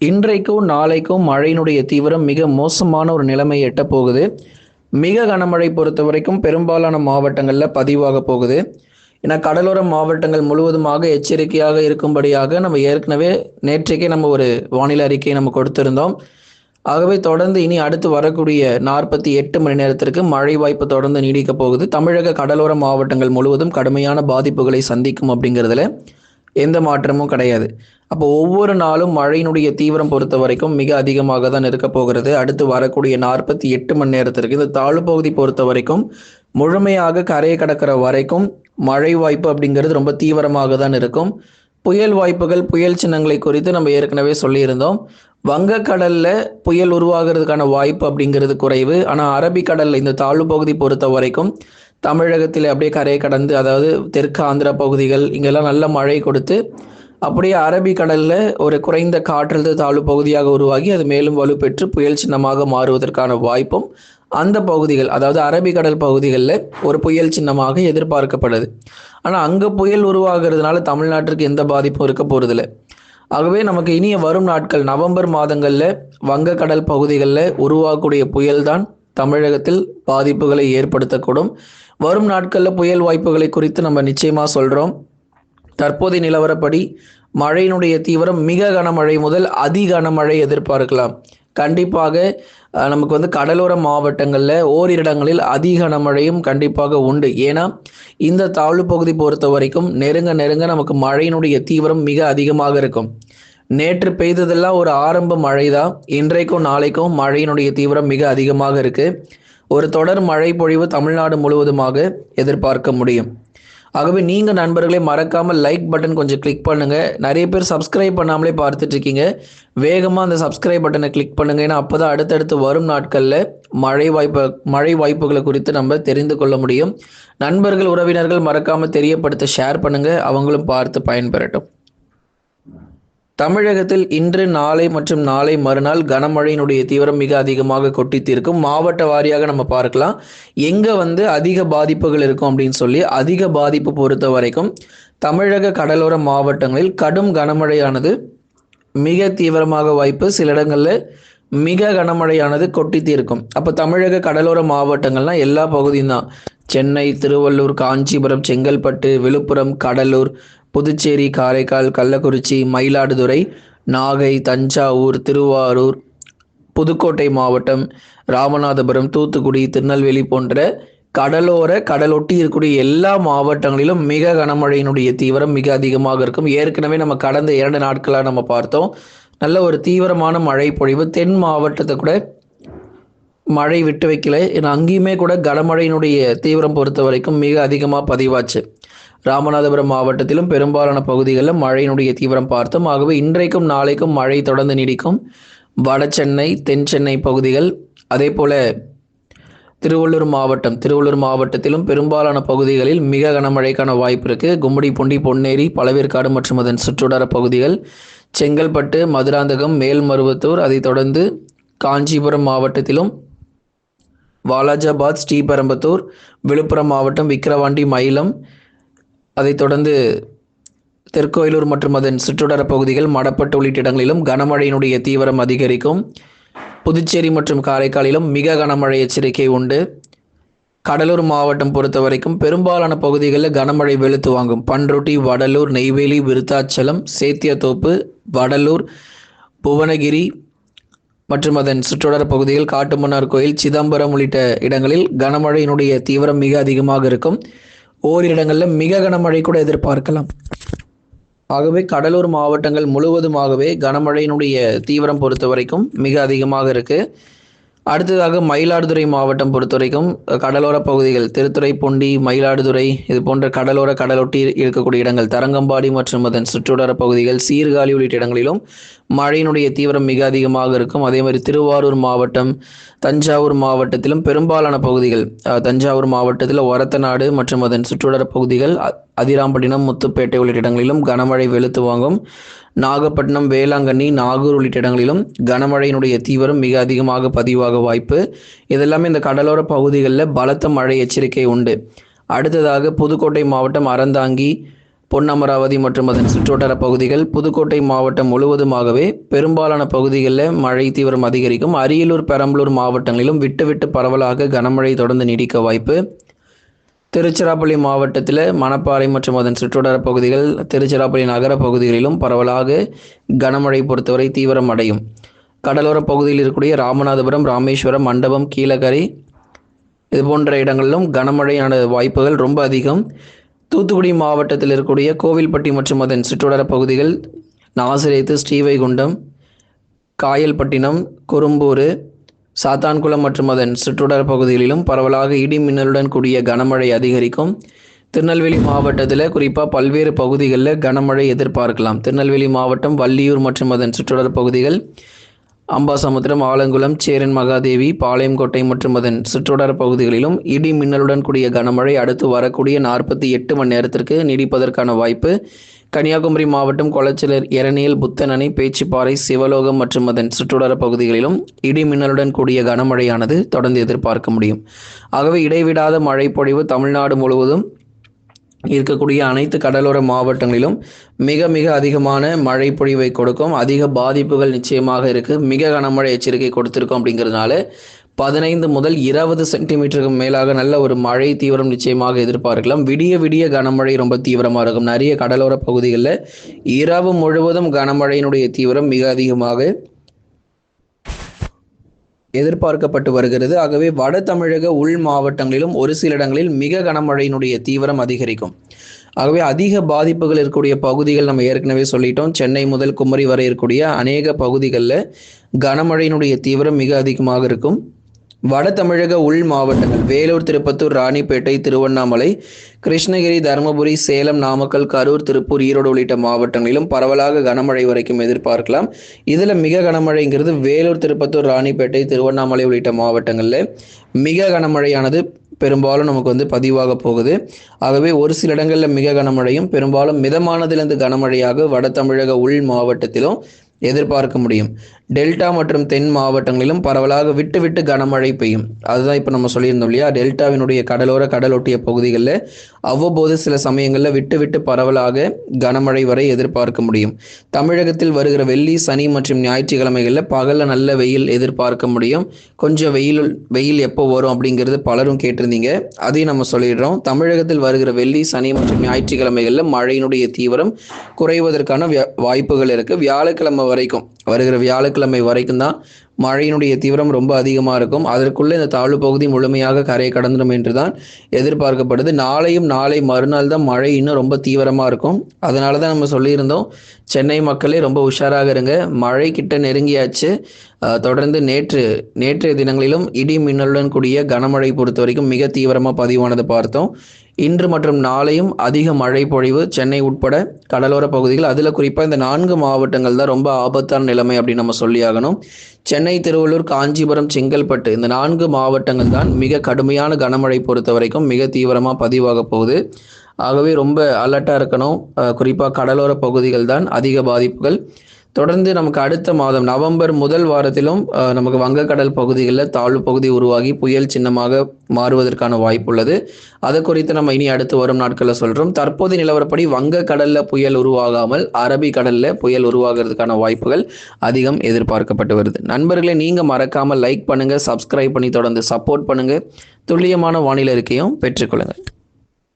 இன்றைக்கும் நாளைக்கும் மழையினுடைய தீவிரம் மிக மோசமான ஒரு நிலைமை எட்ட போகுது. மிக கனமழை பொறுத்த வரைக்கும் பெரும்பாலான மாவட்டங்களில் பதிவாக போகுது. ஏன்னா கடலோர மாவட்டங்கள் முழுவதுமாக எச்சரிக்கையாக இருக்கும்படியாக நம்ம ஏற்கனவே நேற்றைக்கே நம்ம ஒரு வானிலை அறிக்கையை நம்ம கொடுத்திருந்தோம். ஆகவே தொடர்ந்து இனி அடுத்து வரக்கூடிய நாற்பத்தி எட்டு மணி நேரத்திற்கு மழை வாய்ப்பு தொடர்ந்து நீடிக்க போகுது. தமிழக கடலோர மாவட்டங்கள் முழுவதும் கடுமையான பாதிப்புகளை சந்திக்கும் அப்படிங்கிறதுல எந்த மாற்றமும் கிடையாது. அப்போ ஒவ்வொரு நாளும் மழையினுடைய தீவிரம் பொறுத்த வரைக்கும் மிக அதிகமாக தான் இருக்க போகிறது. அடுத்து வரக்கூடிய நாற்பத்தி எட்டு மணி நேரத்திற்கு இந்த தாழ்வு பகுதி பொறுத்த வரைக்கும் முழுமையாக கரையை கடக்கிற வரைக்கும் மழை வாய்ப்பு அப்படிங்கிறது ரொம்ப தீவிரமாக தான் இருக்கும். புயல் வாய்ப்புகள் புயல் சின்னங்களை குறித்து நம்ம ஏற்கனவே சொல்லியிருந்தோம். வங்கக்கடல்ல புயல் உருவாகிறதுக்கான வாய்ப்பு அப்படிங்கிறது குறைவு. ஆனால் அரபிக்கடல்ல இந்த தாழ்வு பகுதி பொறுத்த வரைக்கும் தமிழகத்தில் அப்படியே கரையை கடந்து அதாவது தெற்கு ஆந்திரா பகுதிகள் இங்கெல்லாம் நல்ல மழை கொடுத்து அப்படியே அரபிக்கடல்ல ஒரு குறைந்த காற்றழுத்த தாழ்வு பகுதியாக உருவாகி அது மேலும் வலுப்பெற்று புயல் சின்னமாக மாறுவதற்கான வாய்ப்பும் அந்த பகுதிகள் அதாவது அரபிக்கடல் பகுதிகளில் ஒரு புயல் சின்னமாக எதிர்பார்க்கப்படுது ஆனால் அங்கே புயல் உருவாகிறதுனால தமிழ்நாட்டிற்கு எந்த பாதிப்பும் இருக்க போகிறதில்ல ஆகவே நமக்கு இனிய வரும் நாட்கள் நவம்பர் மாதங்களில் வங்கக்கடல் பகுதிகளில் உருவாகக்கூடிய புயல் தான் தமிழகத்தில் பாதிப்புகளை ஏற்படுத்தக்கூடும். வரும் நாட்களில் புயல் வாய்ப்புகளை குறித்து நம்ம நிச்சயமாக சொல்கிறோம் தற்போதைய நிலவரப்படி மழையினுடைய தீவிரம் மிக கனமழை முதல் அதி கனமழை எதிர்பார்க்கலாம். கண்டிப்பாக நமக்கு வந்து கடலோர மாவட்டங்களில் ஓரிடங்களில் இடங்களில் அதி கனமழையும் கண்டிப்பாக உண்டு. ஏன்னா இந்த தாழ்வு பகுதி பொறுத்த வரைக்கும் நெருங்க நெருங்க நமக்கு மழையினுடைய தீவிரம் மிக அதிகமாக இருக்கும். நேற்று பெய்ததெல்லாம் ஒரு ஆரம்ப மழை தான் இன்றைக்கும் நாளைக்கும் மழையினுடைய தீவிரம் மிக அதிகமாக இருக்கு. ஒரு தொடர் மழை பொழிவு தமிழ்நாடு முழுவதுமாக எதிர்பார்க்க முடியும். ஆகவே நீங்கள் நண்பர்களே மறக்காமல் லைக் பட்டன் கொஞ்சம் கிளிக் பண்ணுங்கள் நிறைய பேர் சப்ஸ்கிரைப் பண்ணாமலே பார்த்துட்டு இருக்கீங்க. வேகமாக அந்த சப்ஸ்கிரைப் பட்டனை கிளிக் பண்ணுங்க. ஏன்னா அப்பதான் அடுத்தடுத்து வரும் நாட்களில் மழை வாய்ப்பு மழை வாய்ப்புகளை குறித்து நம்ம தெரிந்து கொள்ள முடியும். நண்பர்கள் உறவினர்கள் மறக்காமல் தெரியப்படுத்த ஷேர் பண்ணுங்கள் அவங்களும் பார்த்து பயன்பெறட்டும். தமிழகத்தில் இன்று நாளை மற்றும் நாளை மறுநாள் கனமழையினுடைய தீவிரம் மிக அதிகமாக கொட்டி தீர்க்கும் மாவட்ட வாரியாக நம்ம பார்க்கலாம். எங்க வந்து அதிக பாதிப்புகள் இருக்கும் அப்படின்னு சொல்லி அதிக பாதிப்பு பொறுத்த வரைக்கும் தமிழக கடலோர மாவட்டங்களில் கடும் கனமழையானது மிக தீவிரமாக வாய்ப்பு சில இடங்களில் மிக கனமழையானது கொட்டி தீர்க்கும் அப்போ தமிழக கடலோர மாவட்டங்கள்னா எல்லா பகுதியும் தான். சென்னை திருவள்ளூர் காஞ்சிபுரம் செங்கல்பட்டு விழுப்புரம் கடலூர் புதுச்சேரி காரைக்கால் கள்ளக்குறிச்சி மயிலாடுதுறை நாகை தஞ்சாவூர் திருவாரூர் புதுக்கோட்டை மாவட்டம் ராமநாதபுரம் தூத்துக்குடி திருநெல்வேலி போன்ற கடலோர கடலொட்டி இருக்கக்கூடிய எல்லா மாவட்டங்களிலும் மிக கனமழையினுடைய தீவிரம் மிக அதிகமாக இருக்கும். ஏற்கனவே நம்ம கடந்த இரண்டு நாட்களாக நம்ம பார்த்தோம். நல்ல ஒரு தீவிரமான மழை பொழிவு. தென் மாவட்டத்தை கூட மழை விட்டு வைக்கல. ஏன்னா அங்கேயுமே கூட கனமழையினுடைய தீவிரம் பொறுத்த வரைக்கும் மிக அதிகமாக பதிவாச்சு. ராமநாதபுரம் மாவட்டத்திலும் பெரும்பாலான பகுதிகளில் மழையினுடைய தீவிரம் பார்த்தோம். ஆகவே இன்றைக்கும் நாளைக்கும் மழை தொடர்ந்து நீடிக்கும். வட சென்னை தென் சென்னை பகுதிகள் அதே போல திருவள்ளூர் மாவட்டம் திருவள்ளூர் மாவட்டத்திலும் பெரும்பாலான பகுதிகளில் மிக கனமழைக்கான வாய்ப்பு இருக்கு. பொண்டி பொன்னேரி பழவேற்காடு மற்றும் அதன் சுற்றுவட்டார பகுதிகள் செங்கல்பட்டு மதுராந்தகம் மேல்மருவத்தூர் அதைத் தொடர்ந்து காஞ்சிபுரம் மாவட்டத்திலும் வாலாஜாபாத் ஸ்ரீபெரம்பத்தூர் விழுப்புரம் மாவட்டம் விக்கிரவாண்டி மயிலம் அதைத் தொடர்ந்து தெற்கோயிலூர் மற்றும் அதன் சுற்றுவட்டார பகுதிகள் மடப்பட்டு உள்ளிட்ட இடங்களிலும் கனமழையினுடைய தீவிரம் அதிகரிக்கும். புதுச்சேரி மற்றும் காரைக்காலிலும் மிக கனமழை எச்சரிக்கை உண்டு. கடலூர் மாவட்டம் பொறுத்த வரைக்கும் பெரும்பாலான பகுதிகளில் கனமழை வெளுத்து வாங்கும். பன்ருட்டி வடலூர் நெய்வேலி விருத்தாச்சலம் சேத்தியத்தோப்பு வடலூர் புவனகிரி மற்றும் அதன் சுற்றுவட்டார பகுதிகள் காட்டுமன்னார் கோயில் சிதம்பரம் உள்ளிட்ட இடங்களில் கனமழையினுடைய தீவிரம் மிக அதிகமாக இருக்கும். ஓரிரு இடங்களில் மிக கனமழை கூட எதிர்பார்க்கலாம். ஆகவே கடலூர் மாவட்டங்கள் முழுவதுமாகவே கனமழையினுடைய தீவிரம் பொறுத்த வரைக்கும் மிக அதிகமாக இருக்குது அடுத்ததாக மயிலாடுதுறை மாவட்டம் பொறுத்த வரைக்கும் கடலோர பகுதிகள் திருத்துறைப்பூண்டி மயிலாடுதுறை இது போன்ற கடலோர கடலொட்டி இருக்கக்கூடிய இடங்கள் தரங்கம்பாடி மற்றும் அதன் சுற்றுவட்டார பகுதிகள் சீர்காழி உள்ளிட்ட இடங்களிலும் மழையினுடைய தீவிரம் மிக அதிகமாக இருக்கும். அதே மாதிரி திருவாரூர் மாவட்டம் தஞ்சாவூர் மாவட்டத்திலும் பெரும்பாலான பகுதிகள் தஞ்சாவூர் மாவட்டத்தில் ஒரத்தநாடு மற்றும் அதன் சுற்றுவட்டார பகுதிகள் அ- அதிராம்பட்டினம் முத்துப்பேட்டை உள்ளிட்ட இடங்களிலும் கனமழை வெளுத்து வாங்கும் நாகப்பட்டினம் வேளாங்கண்ணி நாகூர் உள்ளிட்ட இடங்களிலும் கனமழையினுடைய தீவிரம் மிக அதிகமாக பதிவாக வாய்ப்பு. இதெல்லாமே இந்த கடலோர பகுதிகளில் பலத்த மழை எச்சரிக்கை உண்டு. அடுத்ததாக புதுக்கோட்டை மாவட்டம் அறந்தாங்கி பொன்னமராவதி மற்றும் அதன் சுற்றுவட்டார பகுதிகள். புதுக்கோட்டை மாவட்டம் முழுவதுமாகவே பெரும்பாலான பகுதிகளில் மழை தீவிரம் அதிகரிக்கும். அரியலூர் பெரம்பலூர் மாவட்டங்களிலும் விட்டு விட்டு பரவலாக கனமழை தொடர்ந்து நீடிக்க வாய்ப்பு. திருச்சிராப்பள்ளி மாவட்டத்தில் மணப்பாறை மற்றும் அதன் சுற்றுவட்டார பகுதிகள் திருச்சிராப்பள்ளி நகர பகுதிகளிலும் பரவலாக கனமழை பொறுத்தவரை தீவிரம் அடையும். கடலோர பகுதியில் இருக்கக்கூடிய ராமநாதபுரம் ராமேஸ்வரம் மண்டபம் கீழக்கரை இது போன்ற இடங்களிலும் கனமழையான வாய்ப்புகள் ரொம்ப அதிகம். தூத்துக்குடி மாவட்டத்தில் இருக்கக்கூடிய கோவில்பட்டி மற்றும் அதன் சுற்றுவட்டார பகுதிகள் நாசிரேத்து ஸ்ரீவைகுண்டம் காயல்பட்டினம் குறும்பூர் சாத்தான்குளம் மற்றும் அதன் சுற்றுடர் பகுதிகளிலும் பரவலாக இடி மின்னலுடன் கூடிய கனமழை அதிகரிக்கும். திருநெல்வேலி மாவட்டத்தில் குறிப்பாக பல்வேறு பகுதிகளில் கனமழை எதிர்பார்க்கலாம். திருநெல்வேலி மாவட்டம் வள்ளியூர் மற்றும் அதன் சுற்றுடர் பகுதிகள் அம்பாசமுத்திரம் ஆலங்குளம் சேரன் மகாதேவி பாளையங்கோட்டை மற்றும் அதன் சுற்றுவட்டார பகுதிகளிலும் இடி மின்னலுடன் கூடிய கனமழை அடுத்து வரக்கூடிய நாற்பத்தி எட்டு மணி நேரத்திற்கு நீடிப்பதற்கான வாய்ப்பு. கன்னியாகுமரி மாவட்டம் கொளச்சலர் எரணியல் புத்தனணை பேச்சுப்பாறை சிவலோகம் மற்றும் அதன் சுற்றுவட்டார பகுதிகளிலும் இடி மின்னலுடன் கூடிய கனமழையானது தொடர்ந்து எதிர்பார்க்க முடியும். ஆகவே இடைவிடாத மழை பொழிவு தமிழ்நாடு முழுவதும் இருக்கக்கூடிய அனைத்து கடலோர மாவட்டங்களிலும் மிக மிக அதிகமான மழை பொழிவை கொடுக்கும். அதிக பாதிப்புகள் நிச்சயமாக இருக்குது மிக கனமழை எச்சரிக்கை கொடுத்திருக்கோம் அப்படிங்கிறதுனால பதினைந்து முதல் இருபது சென்டிமீட்டருக்கு மேலாக நல்ல ஒரு மழை தீவிரம் நிச்சயமாக எதிர்பார்க்கலாம். விடிய விடிய கனமழை ரொம்ப தீவிரமாக இருக்கும். நிறைய கடலோர பகுதிகளில் இரவு முழுவதும் கனமழையினுடைய தீவிரம் மிக அதிகமாக எதிர்பார்க்கப்பட்டு வருகிறது. ஆகவே வட தமிழக உள் மாவட்டங்களிலும் ஒரு சில இடங்களில் மிக கனமழையினுடைய தீவிரம் அதிகரிக்கும். ஆகவே அதிக பாதிப்புகள் இருக்கக்கூடிய பகுதிகள் நம்ம ஏற்கனவே சொல்லிட்டோம். சென்னை முதல் குமரி வரை இருக்கக்கூடிய அநேக பகுதிகளில் கனமழையினுடைய தீவிரம் மிக அதிகமாக இருக்கும். வட தமிழக உள் மாவட்டங்கள் வேலூர் திருப்பத்தூர் ராணிப்பேட்டை திருவண்ணாமலை கிருஷ்ணகிரி தருமபுரி சேலம் நாமக்கல் கரூர் திருப்பூர் ஈரோடு உள்ளிட்ட மாவட்டங்களிலும் பரவலாக கனமழை வரைக்கும் எதிர்பார்க்கலாம். இதில் மிக கனமழைங்கிறது வேலூர் திருப்பத்தூர் ராணிப்பேட்டை திருவண்ணாமலை உள்ளிட்ட மாவட்டங்களில். மிக கனமழையானது பெரும்பாலும் நமக்கு வந்து பதிவாக போகுது. ஆகவே ஒரு சில இடங்களில் மிக கனமழையும் பெரும்பாலும் மிதமானதிலிருந்து கனமழையாக வட தமிழக உள் மாவட்டத்திலும் எதிர்பார்க்க முடியும். டெல்டா மற்றும் தென் மாவட்டங்களிலும் பரவலாக விட்டு விட்டு கனமழை பெய்யும். அதுதான் இப்போ நம்ம சொல்லியிருந்தோம் இல்லையா? டெல்டாவினுடைய கடலோர கடலொட்டிய பகுதிகளில் அவ்வப்போது சில சமயங்களில் விட்டு விட்டு பரவலாக கனமழை வரை எதிர்பார்க்க முடியும். தமிழகத்தில் வருகிற வெள்ளி சனி மற்றும் ஞாயிற்றுக்கிழமைகளில் பகலில் நல்ல வெயில் எதிர்பார்க்க முடியும். கொஞ்சம் வெயில் வெயில் எப்போ வரும் அப்படிங்கிறது பலரும் கேட்டிருந்தீங்க. அதையும் நம்ம சொல்லிடுறோம். தமிழகத்தில் வருகிற வெள்ளி சனி மற்றும் ஞாயிற்றுக்கிழமைகளில் மழையினுடைய தீவிரம் குறைவதற்கான வாய்ப்புகள் இருக்குது வியாழக்கிழமை வரைக்கும் வருகிற வியாழக்கிழமை வரைக்கும் தான் மழையினுடைய தீவிரம் ரொம்ப அதிகமாக இருக்கும். அதற்குள்ளே இந்த தாழ்வு பகுதி முழுமையாக கரையை கடந்துடும் என்று தான் எதிர்பார்க்கப்படுது. நாளையும் நாளை மறுநாள் தான் மழை இன்னும் ரொம்ப தீவிரமாக இருக்கும். அதனால தான் நம்ம சொல்லியிருந்தோம் சென்னை மக்களே ரொம்ப உஷாராக இருங்க. மழை கிட்ட நெருங்கியாச்சு. தொடர்ந்து நேற்று நேற்றைய தினங்களிலும் இடி மின்னலுடன் கூடிய கனமழை பொறுத்த வரைக்கும் மிக தீவிரமாக பதிவானதை பார்த்தோம். இன்று மற்றும் நாளையும் அதிக மழை பொழிவு சென்னை உட்பட கடலோர பகுதிகள். அதில் குறிப்பாக இந்த நான்கு மாவட்டங்கள் தான் ரொம்ப ஆபத்தான நிலைமை அப்படின்னு நம்ம சொல்லியாகணும் சென்னை திருவள்ளூர் காஞ்சிபுரம் செங்கல்பட்டு இந்த நான்கு மாவட்டங்கள் தான் மிக கடுமையான கனமழை பொறுத்த வரைக்கும் மிக தீவிரமாக பதிவாக போகுது. ஆகவே ரொம்ப அலர்ட்டாக இருக்கணும். குறிப்பாக கடலோர பகுதிகள் தான் அதிக பாதிப்புகள். தொடர்ந்து நமக்கு அடுத்த மாதம் நவம்பர் முதல் வாரத்திலும் நமக்கு வங்கக்கடல் பகுதிகளில் தாழ்வு பகுதி உருவாகி புயல் சின்னமாக மாறுவதற்கான வாய்ப்பு உள்ளது. அது குறித்து நம்ம இனி அடுத்து வரும் நாட்களில் சொல்கிறோம் தற்போது நிலவரப்படி வங்கக்கடலில் புயல் உருவாகாமல் அரபிக்கடலில் புயல் உருவாகிறதுக்கான வாய்ப்புகள் அதிகம் எதிர்பார்க்கப்பட்டு வருது. நண்பர்களை நீங்கள் மறக்காமல் லைக் பண்ணுங்கள் சப்ஸ்கிரைப் பண்ணி தொடர்ந்து சப்போர்ட் பண்ணுங்கள் துல்லியமான வானிலை இருக்கையும் பெற்றுக்கொள்ளுங்கள்